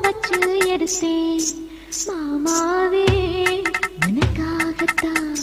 வச்சு எடுத்தேன். மாமாவே உனக்காகத்தான்.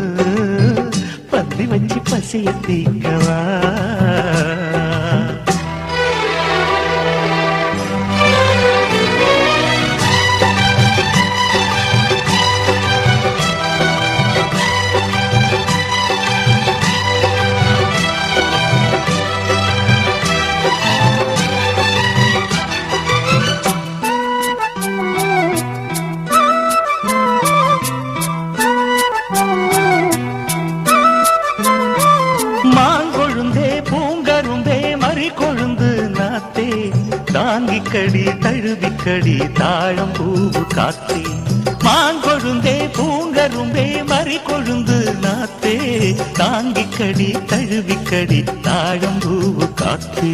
வச்சு பசிய தீக்கவா? தாங்கிக்கடி தழுவிக்கடி தாழம் பூவு காத்தே. மாங்கொழுந்தே பூங்கரும்பே மறி கொழுந்து நாத்தே. தாங்கிக்கடி தழுவிக்கடி தாழம் பூவு காத்தே.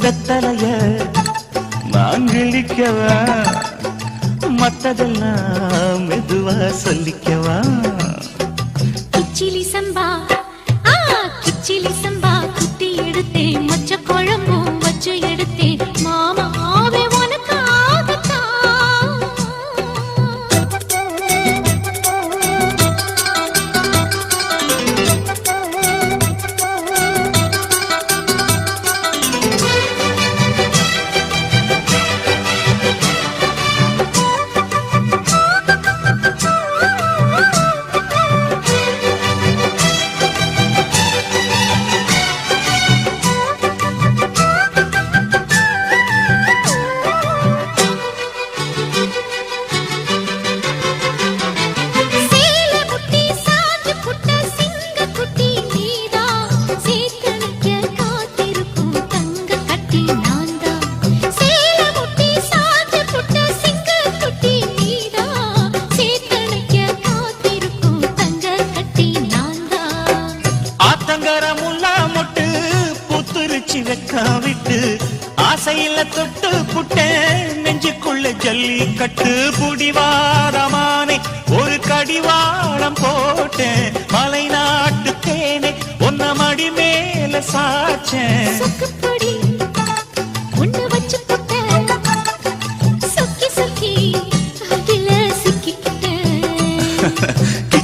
பொங்கும் வெத்தலைய மாங்கிழிக்கவா மத்ததெல்லாம் மெதுவா சொல்லிக்கவா? கிச்சிலி சம்பா கிச்சிலி சம்பா. ஆத்தங்கர மொட்டு புத்துருச்சி வெக்கா விட்டு. ஆசையில தொட்டு புட்டேன் நெஞ்சுக்குள்ள ஜல்லி கட்டு புடிவாரமானே. ஒரு கடிவாளம் போட்டேன் மலை நாட்டு தேனே ஒன்ன மடி மேல சாச்சேன்